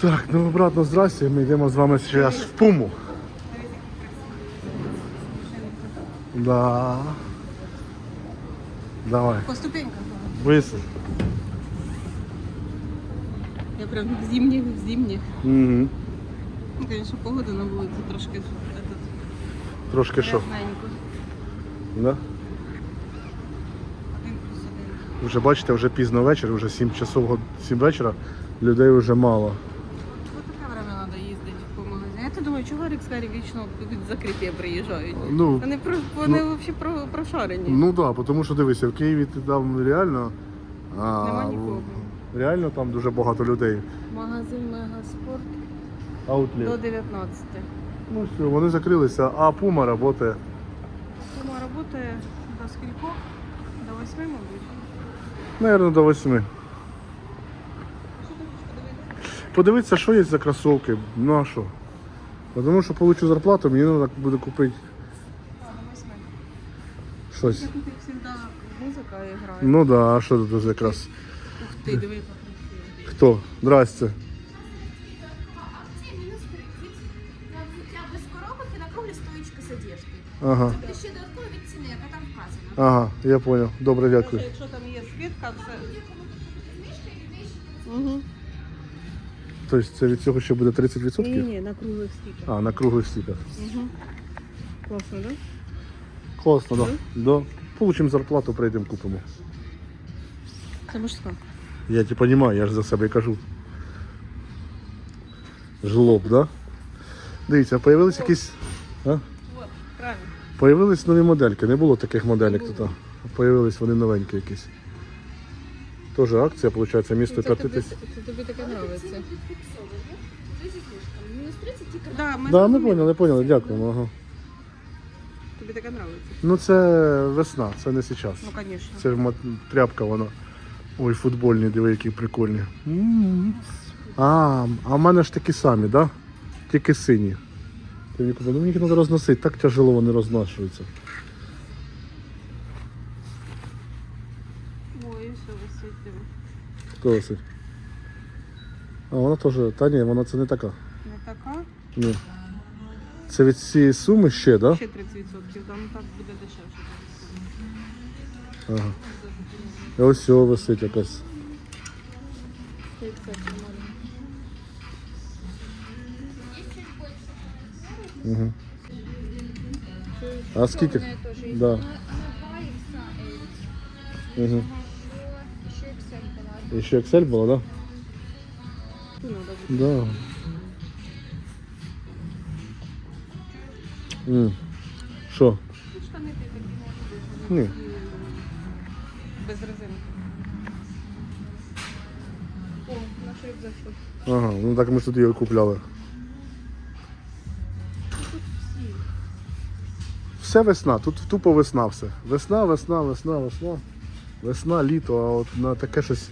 Так, ну обратно здрасте. Ми йдемо з вами зараз в Пуму. Да. Давай, По ступенькам. висадь. Я прям в зимніх, в зимніх. Угу. Ну, звісно, погода на вулиці трошки этот, Трошки що? грязненько. Да? Один плюс один. Вже бачите, вже пізно вечір, вже 7 часов, год- 7 вечора, людей вже мало. Ріксвері вічно від закриття приїжджають. Ну, Вони, про, вони взагалі про, прошарені. ну так, да, тому що дивися, в Києві ти там реально. А, Нема нікого. Реально там дуже багато людей. Магазин Мегаспорт Аутлет. до 19. Ну все, вони закрилися, а Пума працює. Сума працює до скількох? До 8, мабуть. Наверно, до 8. Подивитися, що є за кросовки. Ну а що? Тому що получу зарплату, мені треба буде купити А, до 8. щось. Завжди музика грає. Ну так, да, а що тут якраз? Ух ти, диви. Хто? Здрасте. Акція мінус 30 на взуття без коробок і на круглі стоїчки з одежди. Ага. Це ще додатково від ціни, яка там вказана. Ага, я зрозумів. Добре, дякую. Якщо там є свідка, це. Угу. Тобто це від цього ще буде 30%? Ні, ні, на круглих стіках. А, на круглих стіках. Угу. Класно, так? Класно, так. Да. Да. Получимо зарплату, прийдемо купимо. Це мужська. Я тебе розумію, я ж за себе кажу. Жлоб, да? Дивіться, появились якісь. А? Появились нові модельки, не було таких моделек тут. Появились вони новенькі якісь. Теж акція, виходить, місто 5 тобі, тисяч. тобі таке подобається. Ціни фіксовані. Ви зі знижками. Мінус 30 тільки на Да, ми Да, ми зрозуміли. поняли, поняли, дякуємо. Ага. Тобі таке подобається. Ну це весна, це не зараз. Ну, звісно. Це мо- тряпка вона. Ой, футбольні, диви, які прикольні. М. А, а в мене ж такі самі, да? Тільки сині. Ти мені купив, ну мені їх треба розносити, так тяжело вони розношуються. висить. диви. Хто висить? А вона теж. Та ні, вона це не така. Не така. Ні. Це від цієї суми ще, да? Ще 30%. Там так буде дешевше. Ага. І ось цього висить якась. Як це нормально. Угу. А скільки? Да. Угу. І ще Excel було, да? Тут буде. Да. М. Що? Ну, Штани ти такі можуть. Ні. Без резинки. О, наш рюкзачок. Ага, ну так ми ж тут її купляли. Все весна, тут тупо весна все. Весна, весна, весна, весна. Весна, літо, а от на таке щось.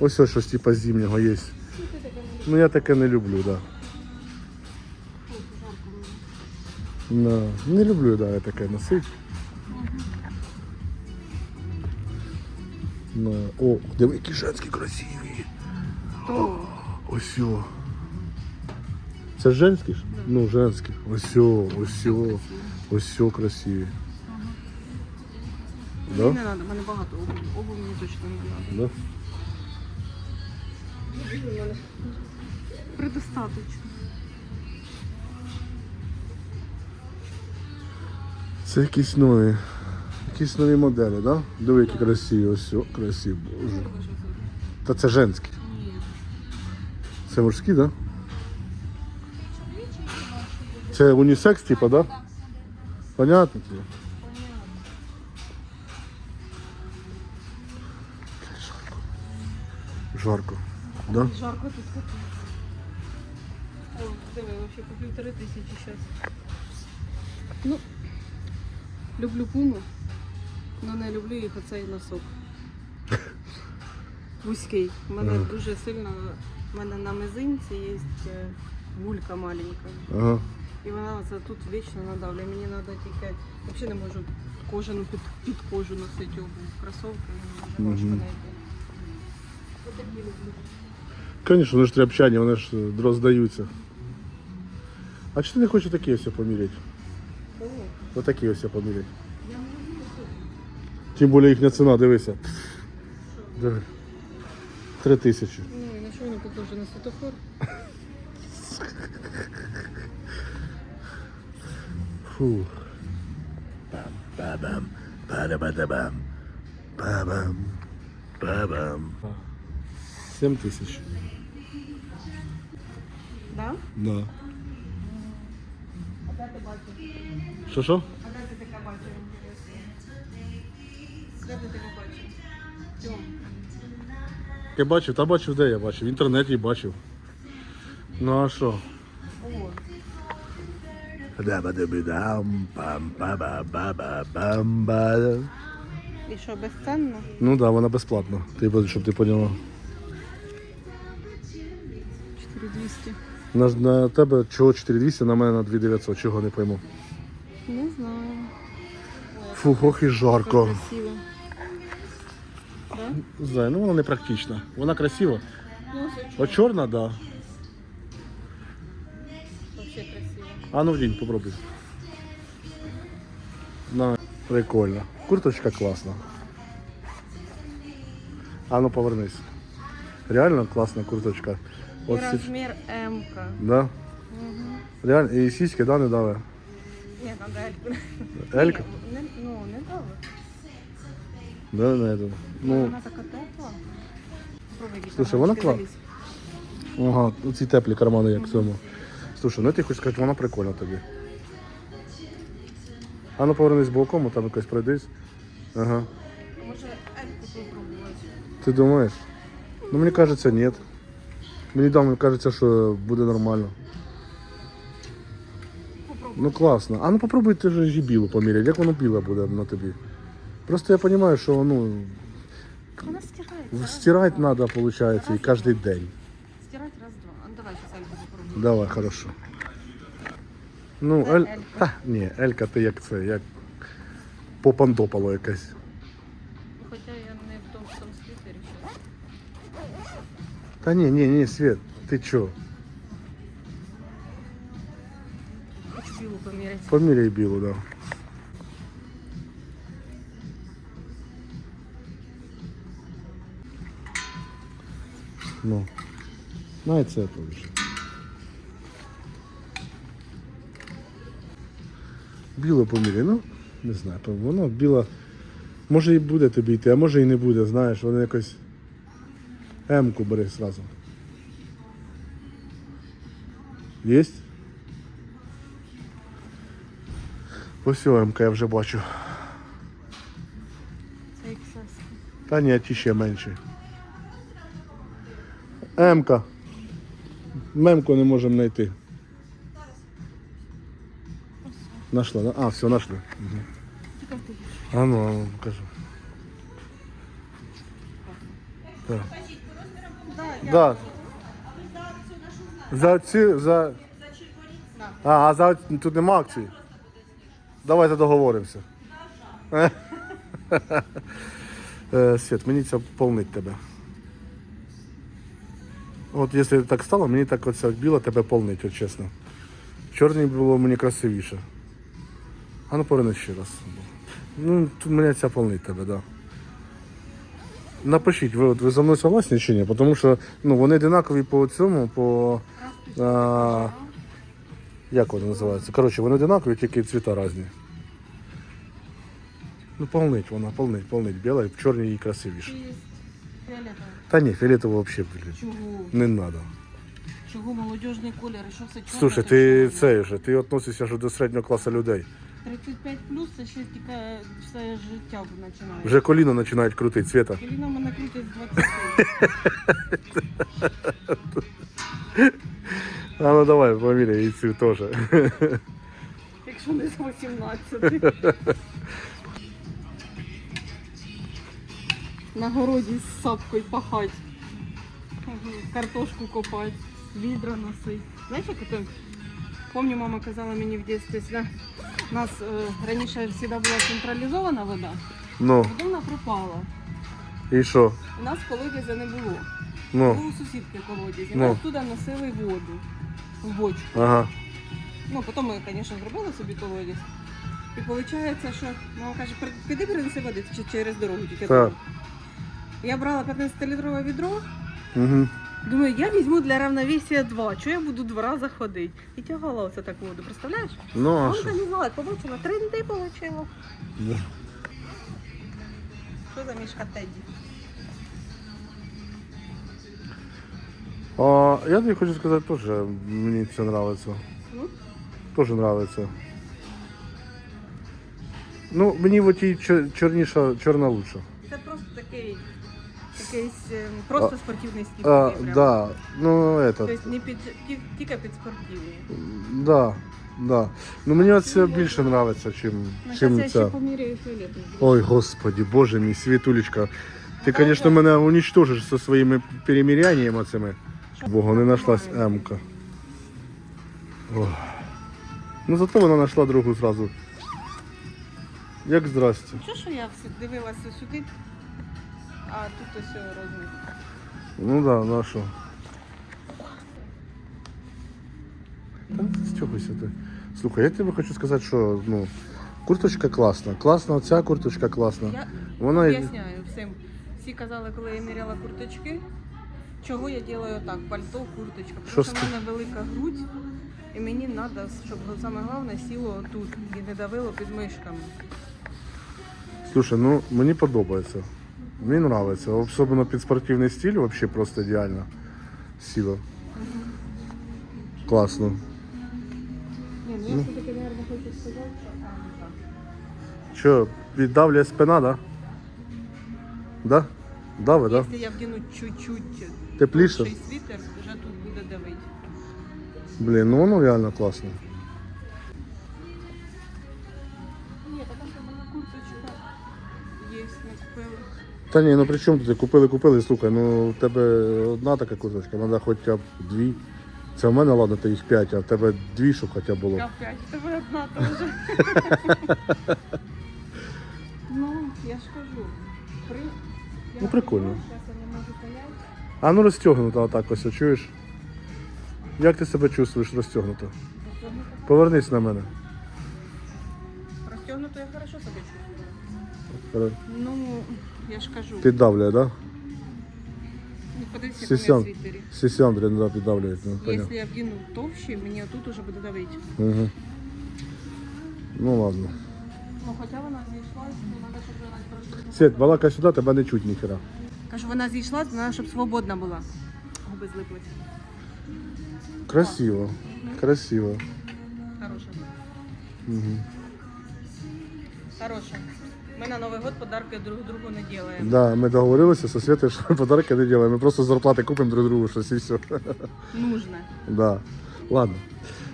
Ось ось щось типу зимнього є. Ну я таке не люблю, так. Да. Да. Не люблю, да, я таке носити. Да. О, диви, які женські красиві. То. Ось о. Це ж женські ж? Ну, женські. Ось о, ось о, ось о красиві. Мені Да? не треба, в мене багато обуві. Обувь мені точно не треба. Да? Предостаточно. Це якісь нові. Якісь нові моделі, да? Диви, які красиві, ось о, красиві, боже. Та це женські. Ні. Це мужські, да? Це унісекс, типа, да? Понятно тебе? Жарко. Жарко. Да? Жарко тут капець. О, диви, вообще по півтори тисячі зараз. Ну, люблю пуму, але не люблю їх оцей носок. Вузький. У мене Ага. дуже сильно, у мене на мизинці є е, гулька маленька. Ага. І вона це тут вічно надавлює. Мені треба тільки, взагалі не можу кожану під, під кожу носити обув. Кросовки, мені дуже важко Мгм. знайти. Отакі люблю. Звісно, вони ж тряпчані, вони ж роздаються. А чи ти не хочеш такі ось поміряти? Отакі ось поміряти. Тим більше їхня ціна, дивися. Диви. Три тисячі. Ну і на що вони похожі на світофор? Фу. Бам-бам. Ба-да-ба-да-бам. Ба-бам. Ба-бам. Сім тисяч. Да? Да. А де ти бачив? Що що? А де ти таке бачив? Де ти таке бачив? Я бачив, та бачив, де я бачив. В інтернеті бачив. Ну а що? О, і що, безценно? Ну так, да, вона безплатна. Ти, щоб ти поняла. 4200. На, на тебе чого 4200, на мене на 2900, чого не пойму. Не знаю. Фу, ох і жарко. Красиво. Знаю, ну вона не практична. Вона красива. Ну, все От чорна, так. Да. красиво. А ну вдінь, попробуй. На, прикольно. Курточка класна. А ну повернись. Реально класна курточка. От І сі- розмір М. Да? Угу. Реально, і сіськи, да, не дали. Ні, там Ельку. Елька? Не, ну, не дали. Да, не, это. Ну, Вона така тепла. Попробуй, Слушай, вона карманчики кла- залізь. ага, ці теплі кармани, як в цьому. Слушай, ну я тебе хочу сказати, вона прикольна тобі. А ну повернись боком, там якось пройдись. Ага. Може, Ельку попробувати. Ти думаєш? Ну мені кажеться, ні. Мені там кажеться, що буде нормально. Попробуй. Ну класно. А ну попробуй ти ж її білу поміряти, як воно біле буде на тобі. Просто я розумію, що ну, Вона стирається. стирати треба, виходить, і кожен день. Стирати раз-два. Ну, давай зараз Ельку попробуємо. Давай, хорошо. Ну, ель... Елька. Та, ні, Елька ти як це, як попандопало якесь. Та ні, ні, ні, Свет, ти чо? Хочу білу поміряти. Поміряй білу, да. Ну. Ну і це повіше. Біло поміряй, ну, не знаю, по- воно біла. Може і буде тобі йти, а може і не буде, знаєш, воно якось М-ку бери зразу. Єсть? Ось о, МК я вже бачу. Та ні, ті ще менші. М-ка. Мемку не можемо знайти. Нашла, да? А, все, нашли. Угу. А ну, а ну, покажу. Так. Да. За ці, за... А, а за тут нема акції? Давайте договоримося. Е, Свет, мені це полнить тебе. От якщо так стало, мені так оця біла тебе полнить, от чесно. Чорний було мені красивіше. А ну поверни ще раз. Ну, тут мене ця полнить тебе, так. Да. Напишіть, ви, от, ви за мною согласні чи ні? Тому що ну, вони одинакові по цьому, по. А, як вони називаються? Коротше, вони одинакові, тільки цвіта різні. Ну, полнить вона, полнить, полнить. Біла і в чорній їй красивіше. Та ні, фіолетово взагалі, Чого? не треба. Чого молодіжний колір? Що все чорне? Слушай, ти чорне? це вже, ти відносишся вже до середнього класу людей. 35 плюс це ще тільки все життя починає. Вже коліна починають крутити, Света. Коліна мене крутить з 20. А ну давай, поміряй, і цю теж. Якщо не з 18. На городі з сапкою пахать. Картошку копати, відра носить. Знаєш, як це? Помню, мама казала мені в дитинстві, да? у нас е, раніше завжди була централізована вода, Ну, потім вона пропала. і що? У нас колодязя не було. Ну, Був у сусідки колодязь, і Ну. ми оттуда носили воду в бочку. ага. Ну, потім ми, звісно, зробили собі колодязь. І виходить, що мама каже, піди принеси води через дорогу тільки. Так. Я брала 15-літрове відро, Угу. Думаю, я візьму для равновесія два, що я буду два рази ходити. І тягала оце так воду, представляєш? Ну, а Вон що? там знала, побачила, тренди отримала. Да. Що за мішка Тедді? А, я тобі хочу сказати, теж мені це подобається. Ну? Теж подобається. Ну, мені в отій чор- чорніша, чорна лучше. Це просто такий, якийсь ем, просто спортивний стіль. А, такий прям. да, ну, этот, Тобто не під, ті- тільки під спортивний. да, да. Ну, мені це більше подобається, чим, Ну, чим я ще ця. поміряю фіолетовий. Ой, господи, боже мій, Світулечка. Ти, звісно, мене уничтожиш зі своїми переміряннями цими. Богу, не знайшлась М-ка. Ох. Ну зато вона знайшла другу зразу. Як здрасте. Що що я все дивилася сюди, а тут ось розмір. Ну да, на що. Та не стьобайся ти. Слухай, я тобі хочу сказати, що ну, курточка класна. Класна, ця курточка класна. Я Вона об'ясняю всім. Всі казали, коли я міряла курточки, чого я роблю так, пальто, курточка. Що Тому що в мене велика грудь, і мені треба, щоб саме головне сіло тут і не давило під мишками. Слушай, ну мені подобається. Мені подобається. Особливо під спортивний стиль, взагалі просто ідеально. Сіла. Класно. Ні, ну я все-таки, мабуть, хочу сказати, що там так. Що, віддавлює спина, да? Да? Дави, да? Якщо я вдіну чуть-чуть Тепліше? тонший світер, вже тут буде давити. Блін, ну воно реально класно. Та ні, ну при чому тут? Купили, купили, слухай, ну в тебе одна така курточка, треба хоча б дві. Це в мене, ладно, ти їх п'ять, а в тебе дві, щоб хоча б було. Я в п'ять, тебе одна теж. ну, я ж кажу. При... Я Ну, прикольно. Зараз я не можу поняти. А ну розтягнуто отак ось, чуєш? Як ти себе чувствуєш розтягнуто? Повернись на мене. Розтягнуто я хорошо себе чувствую. Ну, я ж кажу. Піддавлює, да? Ну, подивися, як Сісян. мене в світері. Сісяндрі, да, піддавлює. Ну, понятно. Якщо я вдіну товщі, мені отут уже буде давити. Угу. Ну ладно. Ну, хоча вона зійшлась, то треба, щоб вона трошки... Свет, балака сюди, тебе не чуть ніхера. Кажу, вона зійшлась, треба, щоб свободна була. Губи злиплись. Красиво. Красиво. Хороша. Угу. Хороша. Ми на Новий год подарки друг другу не делаємо. Да, ми договорилися со Світою, що подарки не робимо. Ми просто з зарплати купимо друг другу щось і все. Нужне. Да. Ладно.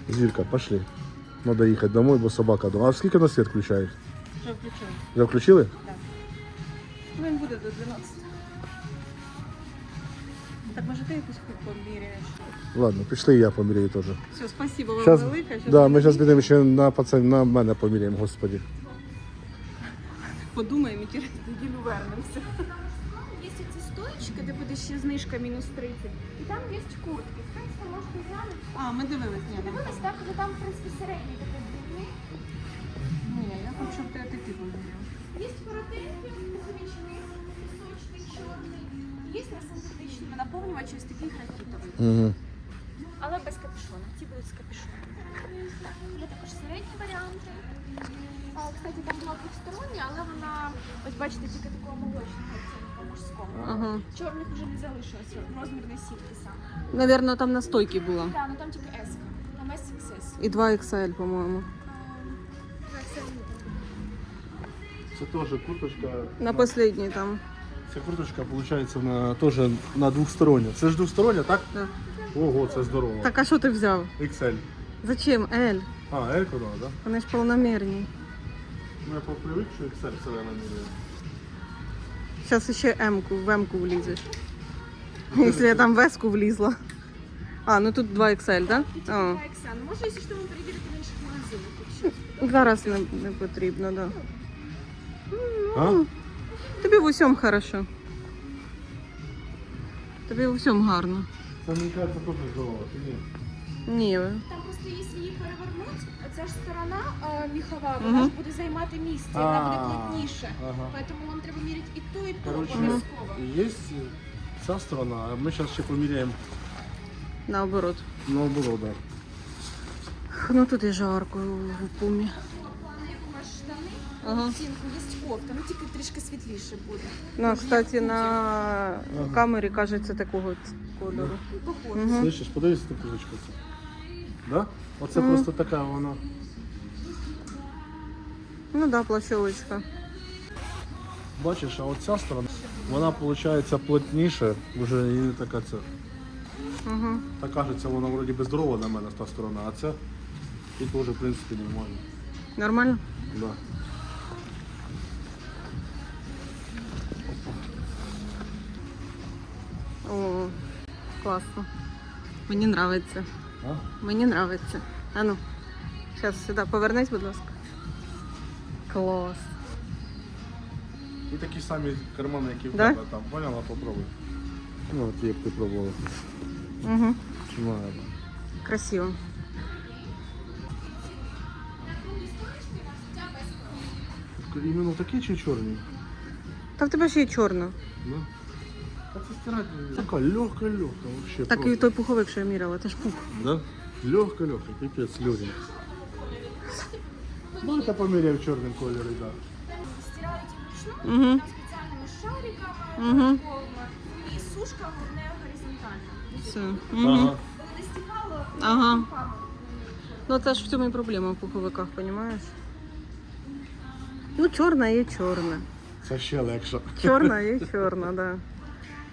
Зірка, пошли. Надо їхати домой, бо собака дома. А скільки на світ включають? Що включили? Вже включили? Ну, він буде до 12. Так може ти якусь поміряєш? Ладно, пішли і я поміряю теж. Все, спасибо вам Щас, велике. Щас да, ми зараз підемо ще на пацан, на мене поміряємо, господі. Подумаємо і через неділю вернемося. Є ці стоечки, де буде ще знижка мінус 30. І там є куртки. В принципі, можете взяти. А, ми дивились, ні, Дивились, так, але там, в принципі, середній такий длинний. Ні, я хочу, щоб ти ти поміряв. Є коротенькі, помічні, пісочний, чорний. Є на синтетичними наповнювачі ось такий графітовий. Угу. Але без капюшона. Ті будуть з капюшоном. Є також середні варіанти. Кстати, там була двостороння, але вона, ось бачите, тільки такого молочного відтінку мужського. Ага. Чорних вже не залишилося, розмірний сітки сам. Навірно, там на стойці була. Так, ну там тільки S. Там SXS. І 2XL, по-моєму. Це теж курточка. На последній там. Ця курточка, виходить, на, теж на двостороння. Це ж двостороння, так? Да. Ого, це здорово. Так, а що ти взяв? XL. Зачем? L? А, L куди, так? Вони ж повномірні. Ну, я попривик, що XL все время міряє. Зараз ще М-ку, в М-ку влізеш. Якщо я там в S-ку влізла. А, ну тут 2XL, так? І тільки Да? 2 XL. Ну, може, якщо що, ми перевірити в інших магазинах, якщо. Зараз не, не потрібно, так. Да. А? Тобі в усьому хорошо. Тобі у всьому гарно. Це мені кажеться теж здорово, чи ні? Ні. Там просто якщо її перевернути, оця ж сторона е, міхова, Мгм. вона ж буде займати місце, і вона буде А, плотніше. Ага. Поэтому вам треба міряти і ту, і ту Короче, обов'язково. є ця сторона, а ми зараз ще поміряємо Наоборот. наоборот. Да. Ну тут і жарко в пумі. Як у вас штани, Ага. є кофта, ну тільки трішки світліше буде. Ну, кстати, на камері кажеться такого кольору. Ну, Похоже. Угу. Слышиш, подивися на кузочку. Це. Да? Оце Мгм. просто така вона. Ну так, да, плащовочка. Бачиш, а оця сторона, вона виходить плотніше, вже і не така це. Угу. Та кажеться, вона вроді би здорова на мене та сторона, а ця і теж, в принципі, нормально. Нормально? Да. О, класно. Мені нравиться. А? Мені нравиться. А ну, зараз сюди повернись, будь ласка. Клас. І такі самі кармани, які в Да? тебе там. Поняла, попробуй. Ну, от як ти пробувала. Угу. Знаю. Красиво. Іменно такі чи чорні? Та в тебе ще й чорна. Ну. А це стирати така легка-легка вообще. Так і той пуховик, що я міряла, теж пух. Да? Легка-легка, пипец, легенький. Ну, это померяем в черном колере, да. Стирають вручну, Угу. там спеціальними шариками, Мгм. додатковими, і сушка не горизонтальна. Все. Ага. Угу. Коли не стікало, Ага. руками. Ну це ж в цьому і проблема в пуховиках, розумієш? Ну, чорна є чорна. Це ще легше. Чорна є чорна, так. Да.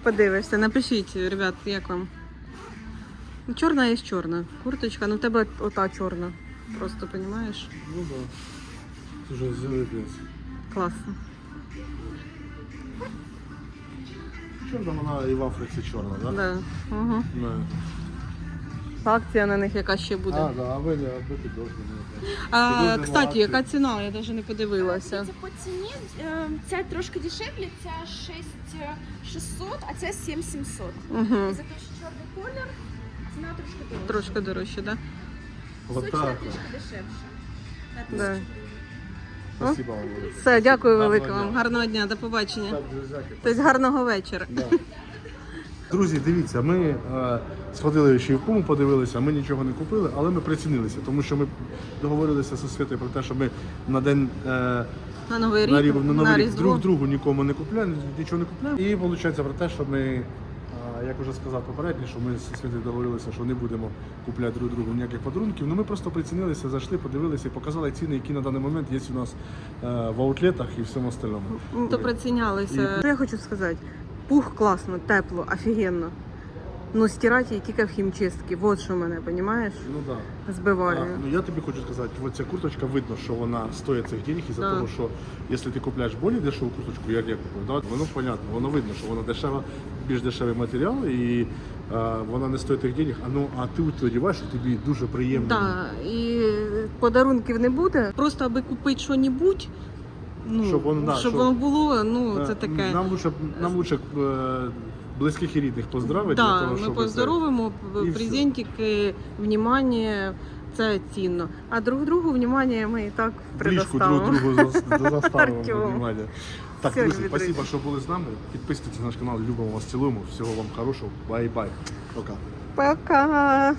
Подивишся, напишіть, ребят, як вам. Ну, чорна є чорна. Курточка, ну в тебе ота чорна. Просто розумієш? Ну да. Це вже залипець. Класно. Чорна вона і в Африці чорна, да? Да. Угу. Не. Акція на них яка ще буде. А, да, а ви не ви підошли. А, Підозрюємо кстати, акцію. яка ціна? Я навіть не подивилася. Дивіться, по ціні е, ця трошки дешевле, ця 6600, а ця 7700. Угу. За те, що чорний колір, ціна трошки дорожча. Трошки дорожче, так? Вот Сочна так. трішки дешевша. На Да. тисячу гривень. Спасибо вам. велике. Все, дякую Гарного велике дня. вам. Гарного дня, до побачення. Так, друзяки. Тобто гарного вечора. Да. Друзі, дивіться, ми е, сходили ще й в Пуму, подивилися, ми нічого не купили, але ми прицінилися, тому що ми договорилися зі Святою про те, що ми на день е, На новий на, рік, рік, на, на рік друг другу нікому не купляємо, нічого не купляємо. І виходить про те, що ми, е, як вже сказав попередньо, що ми зі Святою договорилися, що не будемо купляти друг другу ніяких подарунків. Ну ми просто прицінилися, зайшли, подивилися і показали ціни, які на даний момент є у нас е, в аутлетах і всьому остальному. Ну, То прицінялися. Що я хочу сказати? Пух класно, тепло, офігенно. Ну, стирати її тільки в хімчистці. Вот що мене, розумієш? Ну да. Збиває. А, ну я тобі хочу сказати, от ця курточка видно, що вона стоїть цих денег із-за Да. того, що якщо ти купляєш більш дешеву курточку, як я купив, да, воно понятно, воно видно, що вона дешева, більш дешевий матеріал і вона не стоїть тих денег, а, ну, а ти от одягаєш, і тобі дуже приємно. Так, і подарунків не буде. Просто аби купити щось, ну, Щоб воно, да, щоб воно було, ну, Е, це таке. Нам лучше, нам лучше е, близьких і рідних поздравити. для Да, того, ми щоб поздоровимо, І все. презентики, внимание, це цінно. А друг другу внимание ми і так це ліжку друг другу заставимо внимання. Так, Все, друзі, спасибо, що були з нами. Підписуйтесь на наш канал, любимо вас, цілуємо. Всього вам хорошого. Бай-бай. Пока. Пока!